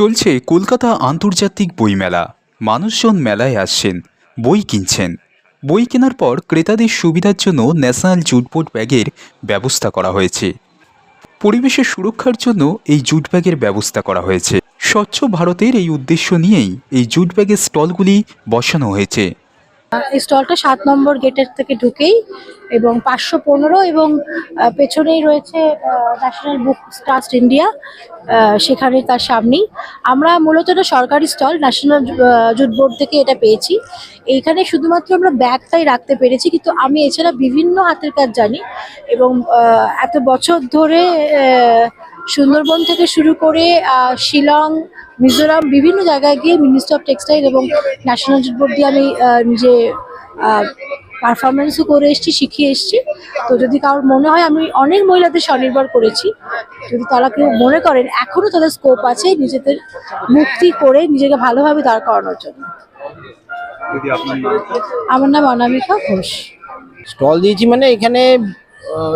চলছে কলকাতা আন্তর্জাতিক বইমেলা। মানুষজন মেলায় আসছেন, বই কিনছেন। বই কেনার পর ক্রেতাদের সুবিধার জন্য ন্যাশনাল জুট বোর্ড ব্যাগের ব্যবস্থা করা হয়েছে। পরিবেশের সুরক্ষার জন্য এই জুট ব্যাগের ব্যবস্থা করা হয়েছে। স্বচ্ছ ভারতের এই উদ্দেশ্য নিয়েই এই জুট ব্যাগের স্টলগুলি বসানো হয়েছে। এই স্টলটা সাত নম্বর গেটের থেকে ঢুকেই এবং পাঁচশো পনেরো এবং পেছনেই রয়েছে ন্যাশনাল বুক ট্রাস্ট ইন্ডিয়া সেখানে তার সামনেই। আমরা মূলত এটা সরকারি স্টল ন্যাশনাল জুট বোর্ড থেকে এটা পেয়েছি। এইখানে শুধুমাত্র আমরা ব্যাগটাই রাখতে পেরেছি, কিন্তু আমি এছাড়া বিভিন্ন হাতের কাজ জানি এবং এত বছর ধরে সুন্দরবন থেকে শুরু করে শিলং মিজোরাম বিভিন্ন জায়গায় গিয়ে মিনিস্ট্রি অফ টেক্সটাইল এবং ন্যাশনাল জুট বোর্ড দিয়ে আমি নিজে পারফরমেন্সও করে এসেছি শিখিয়ে এসেছি। তো যদি কারোর মনে হয় আমি অনেক মহিলাদের স্বনির্ভর করেছি। যদি তারা কেউ মনে করেন এখনও তাদের স্কোপ আছে নিজেদের মুক্তি করে নিজেকে ভালোভাবে দাঁড় করানোর জন্য। আমার নাম অনামিকা ঘোষ। স্টল দিয়েছি মানে এখানে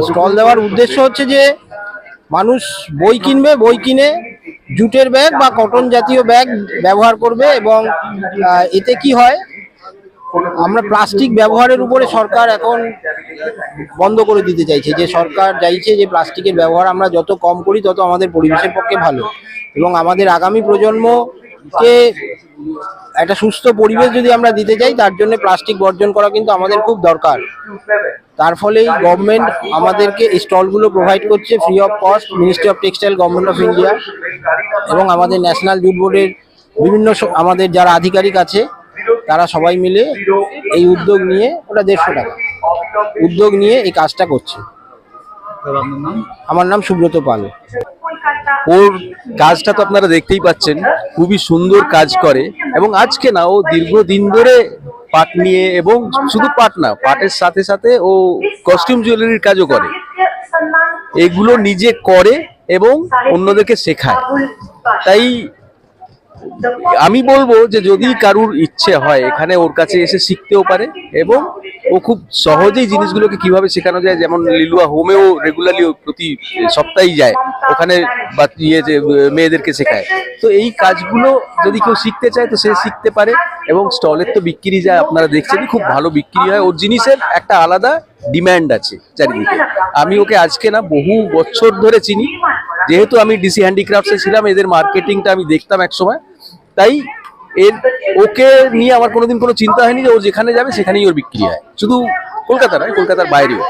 স্টল দেওয়ার উদ্দেশ্য হচ্ছে যে মানুষ বই কিনবে, বই কিনে জুটের ব্যাগ বা কটন জাতীয় ব্যাগ ব্যবহার করবে এবং এতে কি হয়? আমরা প্লাস্টিক ব্যবহারের উপরে সরকার এখন বন্ধ করে দিতে চাইছে। যে সরকার চাইছে যে প্লাস্টিকের ব্যবহার আমরা যত কম করি, তত আমাদের পরিবেশের পক্ষে ভালো। এবং আমাদের আগামী প্রজন্মকে একটা সুস্থ পরিবেশ যদি আমরা দিতে চাই, তার জন্য প্লাস্টিক বর্জন করা কিন্তু আমাদের খুব দরকার। তার ফলেই গভর্নমেন্ট আমাদেরকে এই স্টলগুলো প্রোভাইড করছে free of cost ministry of textile government of India এবং আমাদের ন্যাশনাল জুট বোর্ডের বিভিন্ন আমাদের যারা আধিকারিক আছে তারা সবাই মিলে এই উদ্যোগ নিয়ে ওটা দেড়শো টাকা। উদ্যোগ নিয়ে এই কাজটা করছে। আমার নাম সুব্রত পাল। ওর কাজটা তো আপনারা দেখতেই পাচ্ছেন খুবই সুন্দর কাজ করে এবং আজকে না ও দীর্ঘদিন ধরে পাট নিয়ে এবং শুধু পাট না, পাটের সাথে সাথে ও কস্টিউম জুয়েলারির কাজও করে। এগুলো নিজে করে এবং অন্যদেরকে শেখায়। তাই আমি বলব যে যদি কারুর ইচ্ছে হয়, এখানে ওর কাছে এসে শিখতেও পারে এবং ও খুব সহজেই জিনিসগুলোকে কীভাবে শেখানো যায়? যেমন লিলুয়া হোমেও রেগুলারলি প্রতি সপ্তাহেই যায়। ওখানে বা ইয়ে যে মেয়েদেরকে শেখায়। তো এই কাজগুলো যদি কেউ শিখতে চায়, তো সে শিখতে পারে। এবং স্টলের তো বিক্রি যায়, আপনারা দেখছেন, খুব ভালো বিক্রি হয়। ওর জিনিসের একটা আলাদা ডিম্যান্ড আছে চারিদিকে। আমি ওকে আজকে না বহু বছর ধরে চিনি। যেহেতু আমি ডিসি হ্যান্ডিক্রাফটসে ছিলাম, এদের মার্কেটিংটা আমি দেখতাম এক সময় তাই এর, ওকে নিয়ে আমার কোনোদিন কোনো চিন্তা হয়নি যে ও যেখানে যাবে সেখানেই ওর বিক্রি হয়। শুধু কলকাতা নয়, কলকাতার বাইরেও।